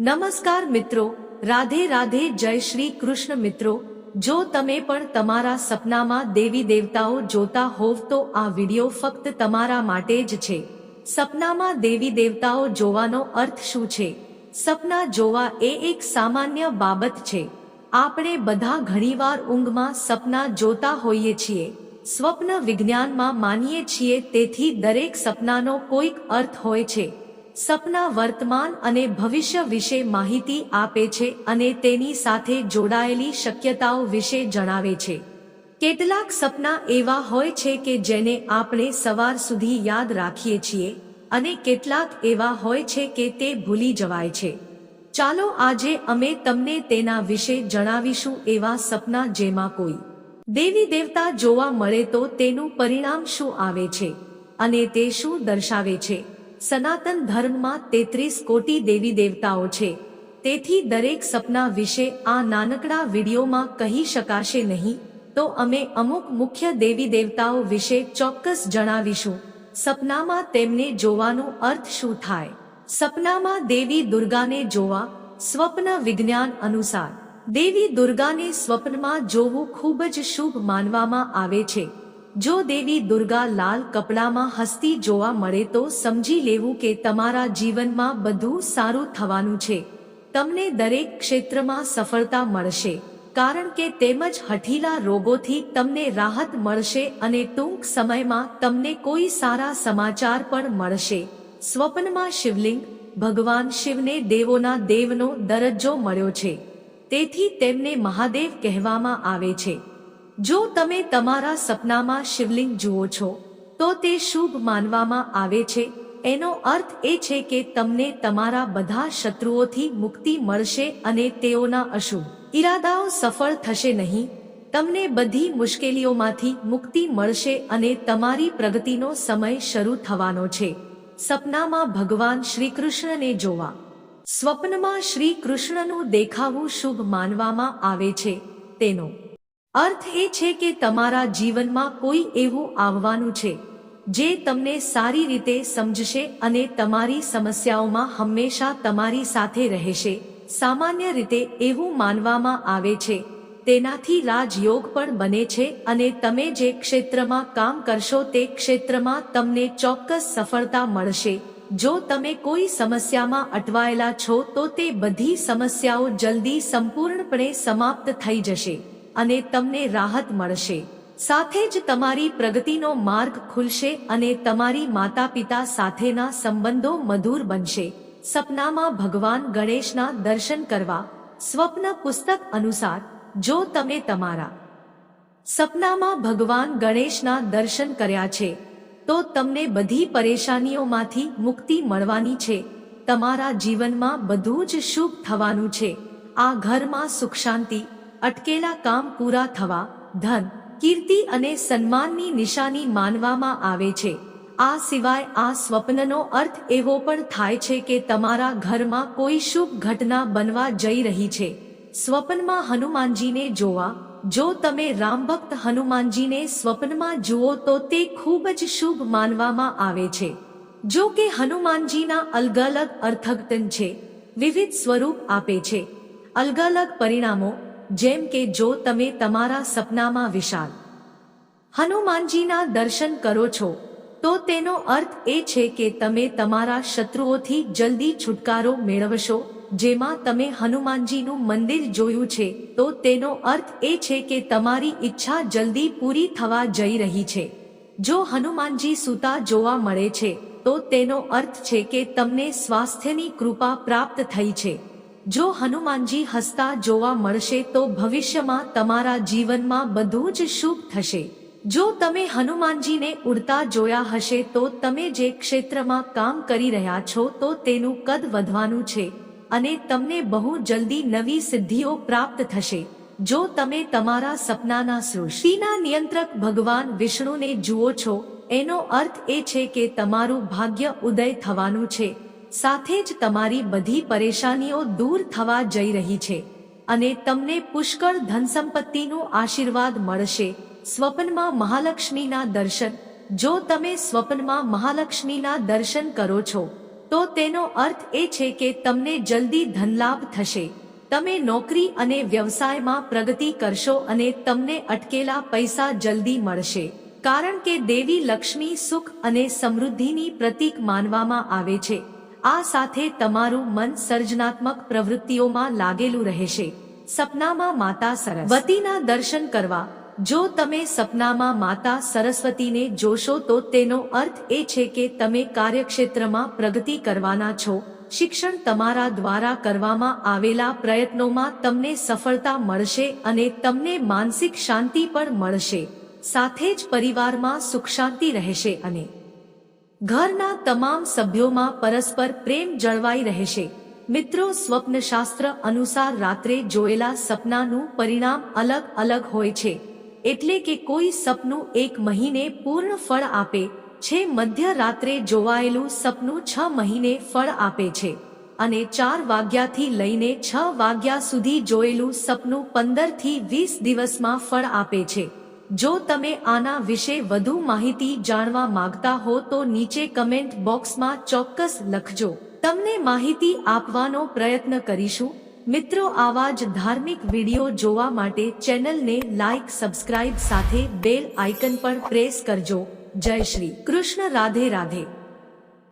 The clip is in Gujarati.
નમસ્કાર મિત્રો, રાધે રાધે જય શ્રી કૃષ્ણ મિત્રો. જો તમે પણ તમારા સપનામાં દેવી દેવતાઓ જોતા હોવ તો આ વિડિયો ફક્ત તમારા માટે જ છે. સપનામાં દેવી દેવતાઓ જોવાનો અર્થ શું છે? સપના જોવા એ એક સામાન્ય બાબત છે. આપણે બધા ઘણીવાર ઊંઘમાં સપના જોતા હોઈએ છીએ. સ્વપ્ન વિજ્ઞાનમાં માનીએ છીએ તેથી દરેક સપનાનો કોઈક અર્થ હોય છે. સપના વર્તમાન અને ભવિષ્ય વિશે માહિતી આપે છે અને તેની સાથે જોડાયેલી શક્યતાઓ વિશે જણાવે છે. કેટલાક સપના એવા હોય છે કે જેને આપણે સવાર સુધી યાદ રાખીએ છીએ અને કેટલાક એવા હોય છે કે તે ભૂલી જવાય છે. ચાલો આજે અમે તમને તેના વિશે જણાવીશું એવા સપના જેમાં કોઈ દેવી દેવતા જોવા મળે તો તેનું પરિણામ શું આવે છે અને તે શું દર્શાવે છે. સનાતન ધર્મમાં તેત્રીસ કોટી દેવી દેવતાઓ છે. તેથી દરેક સપના વિશે આ નાનકડા વિડીયોમાં કહી શકાશે નહીં. તો અમે અમુક મુખ્ય દેવી દેવતાઓ વિશે ચોક્કસ જણાવીશું. સપનામાં તેમને જોવાનો અર્થ શું થાય? સપનામાં દેવી દુર્ગાને જોવા, સ્વપ્ન વિજ્ઞાન અનુસાર. દેવી દુર્ગાને સ્વપ્નમાં જોવું ખૂબ જ શુભ માનવામાં આવે છે. જો દેવી દુર્ગા લાલ કપડામાં હસતી જોવા મળે તો સમજી લેવું કે તમારા જીવનમાં બધું સારું થવાનું છે. તમને દરેક ક્ષેત્રમાં સફળતા મળશે. કારણ કે તેમજ હઠીલા રોગોથી તમને રાહત મળશે અને ટૂંક સમયમાં તમને કોઈ સારા સમાચાર પણ મળશે. સ્વપ્નમાં શિવલિંગ, ભગવાન શિવને દેવોના દેવનો દરજ્જો મળ્યો છે. તેથી તેમને મહાદેવ કહેવામાં આવે છે. જો તમે તમારા સપનામાં શિવલિંગ જુઓ છો, તો તે શુભ માનવામાં આવે છે. એનો અર્થ એ છે કે તમને તમારા બધા શત્રુઓથી મુક્તિ મળશે અને તેઓના અશુભ ઈરાદાઓ સફળ થશે નહીં. તમને બધી મુશ્કેલીઓમાંથી મુક્તિ મળશે અને તમારી પ્રગતિનો સમય શરૂ થવાનો છે. સપનામાં ભગવાન શ્રી કૃષ્ણને જોવા. સ્વપ્નમાં શ્રી કૃષ્ણનું દેખાવું શુભ માનવામાં આવે છે. તેનો અર્થ એ છે કે તમારા જીવનમાં કોઈ એવું આવવાનું છે, જે તમને સારી રીતે સમજશે અને તમારી સમસ્યાઓમાં હંમેશા તમારી સાથે રહેશે. સામાન્ય રીતે એવું માનવામાં આવે છે, તેનાથી રાજયોગ પણ બને છે અને તમે જે ક્ષેત્રમાં કામ કરશો તે ક્ષેત્રમાં તમને ચોક્કસ સફળતા મળશે. જો તમે કોઈ સમસ્યામાં અટવાયેલા છો તો તે બધી સમસ્યાઓ જલ્દી સંપૂર્ણપણે સમાપ્ત થઈ જશે. અને તમને રાહત મળશે. સાથે જ તમારી પ્રગતિનો માર્ગ ખુલશે અને તમારી માતા પિતા સાથેના સંબંધો મધુર બનશે. સપનામાં ભગવાન ગણેશના દર્શન કરવા. સ્વપ્ન પુસ્તક અનુસાર, જો તમે તમારા સપનામાં ભગવાન ગણેશના દર્શન કર્યા છે, તો તમને બધી પરેશાનીઓમાંથી મુક્તિ મળવાની છે. તમારા જીવનમાં બધું જ શુભ થવાનું છે. આ ઘરમાં સુખ શાંતિ અટકેલા કામ પૂરા થવા, ધન, કીર્તિ અને સન્માનની નિશાની માનવામાં આવે છે. આ સિવાય આ સ્વપ્નનો અર્થ એવો પણ થાય છે કે તમારા ઘરમાં કોઈ શુભ ઘટના બનવા જઈ રહી છે. સ્વપ્નમાં હનુમાનજીને જોવા, જો તમે રામભક્ત હનુમાનજીને સ્વપ્નમાં જુઓ તો તે ખૂબ જ શુભ માનવામાં આવે છે. જો કે હનુમાનજીના અલગ અલગ અર્થઘટન છે, વિવિધ સ્વરૂપ આપે છે. અલગ અલગ પરિણામો જેમ કે જો તમે તમારા સપનામાં વિશાળ હનુમાનજીના દર્શન કરો છો, તો તેનો અર્થ એ છે કે તમે તમારા શત્રુઓથી જલ્દી છુટકારો મેળવશો. જેમાં તમે હનુમાનજીનું મંદિર જોયું છે, તો તેનો અર્થ એ છે કે તમારી ઈચ્છા જલ્દી પૂરી થવા જઈ રહી છે. જો હનુમાનજી સૂતા જોવા મળે છે, તો તેનો અર્થ છે કે તમને સ્વાસ્થ્યની કૃપા પ્રાપ્ત થઈ છે. જો હનુમાનજી હસતા જોવા મળશે તો ભવિષ્યમાં તમારા જીવનમાં બધું જ શુભ થશે. જો તમે હનુમાનજીને ઉડતા જોયા હશે તો તમે જે ક્ષેત્રમાં કામ કરી રહ્યા છો તો તેનું કદ વધવાનું છે અને તમને બહુ જલ્દી નવી સિદ્ધિઓ પ્રાપ્ત થશે. જો તમે તમારા સપનાના સૃષ્ટિના નિયંત્રક ભગવાન વિષ્ણુને જુઓ છો, એનો અર્થ એ છે કે તમારું ભાગ્ય ઉદય થવાનું છે. સાથે જ તમારી બધી પરેશાનીઓ દૂર થવા જઈ રહી છે અને તમને પુષ્કળ ધનસંપત્તિનું આશીર્વાદ મળશે. સ્વપ્નમાં મહાલક્ષ્મીના દર્શન. જો તમે સ્વપ્નમાં મહાલક્ષ્મીના દર્શન કરો છો, તો તેનો અર્થ એ છે કે તમને જલ્દી ધનલાભ થશે. તમે નોકરી અને વ્યવસાયમાં પ્રગતિ કરશો અને તમને અટકેલા પૈસા જલ્દી મળશે. કારણ કે દેવી લક્ષ્મી સુખ અને સમૃદ્ધિની પ્રતીક માનવામાં આવે છે. આ સાથે તમારું મન સર્જનાત્મક પ્રવૃત્તિઓમાં લાગેલું રહેશે. સપનામાં માતા સરસ્વતીના દર્શન કરવા. જો તમે સપનામાં માતા સરસ્વતીને જોશો તો તેનો અર્થ એ છે કે તમે કાર્યક્ષેત્રમાં પ્રગતિ કરવાના છો. શિક્ષણ તમારા દ્વારા કરવામાં આવેલા પ્રયત્નોમાં તમને સફળતા મળશે અને તમને માનસિક શાંતિ પણ મળશે. સાથે જ પરિવારમાં સુખ શાંતિ રહેશે અને ઘરના તમામ સભ્યોમાં પરસ્પર પ્રેમ જળવાઈ રહેશે. મિત્રો, સ્વપ્નશાસ્ત્ર અનુસાર રાત્રે જોયેલા સપનાનું પરિણામ અલગ અલગ હોય છે. એટલે કે કોઈ સપનું એક મહિને પૂર્ણ ફળ આપે છે, મધ્ય રાત્રે જોવાયેલું સપનું છ મહિને ફળ આપે છે. અને ચાર વાગ્યાથી લઈને છ વાગ્યા સુધી જોયેલું સપનું પંદરથી વીસ દિવસમાં ફળ આપે છે. જો તમે આના વિશે વધુ માહિતી જાણવા માંગતા હો તો નીચે કમેન્ટ બોક્સમાં ચોક્કસ લખજો. તમને માહિતી આપવાનો પ્રયત્ન કરીશું. મિત્રો, આવા જ ધાર્મિક વીડિયો જોવા માટે ચેનલને લાઇક સબસ્ક્રાઇબ સાથે બેલ આઇકન પર પ્રેસ કરજો. જય શ્રી કૃષ્ણ. રાધે રાધે.